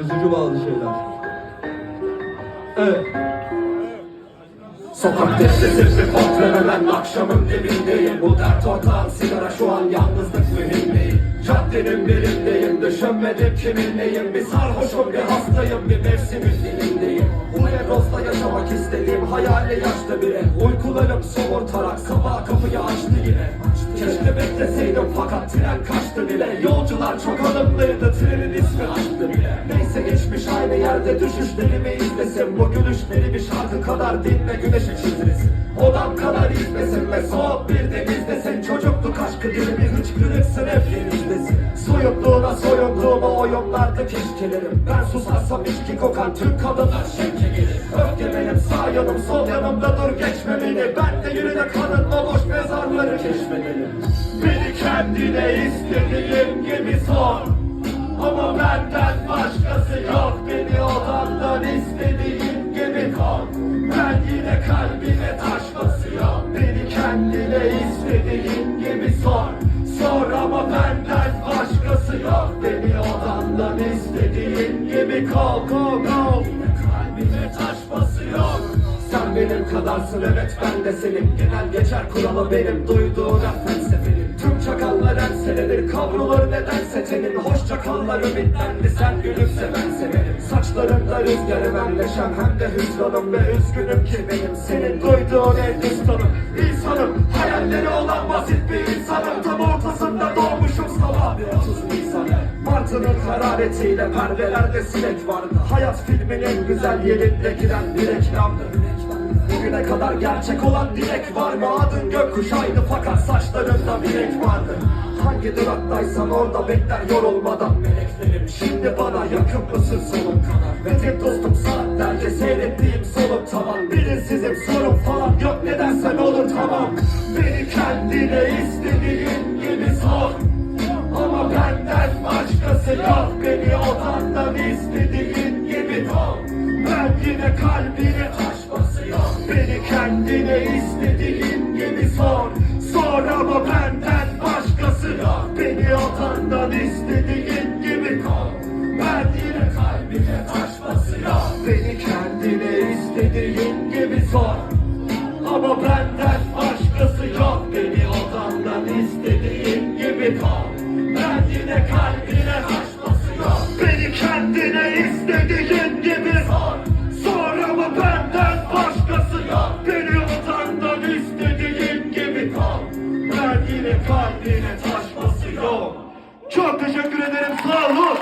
Üzücü bazı şeyler. Evet. Sokak bir kontrolemem akşamın dibindeyim Bu dert ortağım sigara şu an yalnızlık mühim Caddenin birindeyim düşünmedim kimin neyim Bir sarhoşum bir hastayım bir mevsimin dilindeyim. Bu Nevroz'da yaşamak istediğim hayali yaşlı biri. Uykularım somurtarak sabaha kapıyı açtı yine. Keşke bekleseydim fakat tren kaçtı bile. Yolcular çok alımlıydı trenin ismi açtı bile. Neyse geçmiş aynı yerde düşüşlerimi izlesin. Bu gülüşleri bir şarkı kadar dinle güneşi çizilsin Odam kadar izlesin ve soğuk soyunduğuma oyunlardı keşkelerim. Ben susarsam içki kokan tüm kadınlar şevke gelir. Öfke benim sağ yanım sol yanımda dur geçme beni Ben de yürüde kanıtla boş mezarları keşfedelim Beni kendine istediğin gibi sor. Ama benden başkası yok. Beni odandan istediğin gibi kal Ben yine kalbime taş basıyor Beni kendine Kal kal Yine kalbime taş basıyor. Sen benim kadarsın evet ben de senin. Genel geçer kuralı benim. Duyduğun felsefenin Tüm çakallar enselenir kavrulur nedense. Tenin Hoş çakallar ümitlendi sen gülümse ben severim. Saçlarında rüzgarı ben neşem hem de hüsranım Ve üzgünüm ki benim. Senin duyduğun en düstanım İnsanım Martı'nın hararetiyle perdelerde sinek vardı. Hayat filminin güzel yerinde giren bir reklamdı Bugüne kadar gerçek olan dilek var mı? Adın gökkuşağıydı fakat saçlarında bir renk vardı. Hangi duraktaysan orada bekler yorulmadan meleklerim. Şimdi bana yakın mısın solum kadar tek dostum saatlerce seyrettiğim solum tamam. Bilinsizim sorun falan yok. Ne dersen olur tamam istediğin gibi kal Ben yine kalbine taş basıyor. Beni kendine istediğin gibi sor. Sor ama benden başkası yok Beni odandan istediğin gibi kal Ben yine kalbine taş basıyor. Beni kendine istediğin gibi sor Ne diyeceğimi sor Sor ama benden başkası yok. Beni vatandan istediğin gibi kal Ben yine kalbine taşması yok. Çok teşekkür ederim. Sağ olun.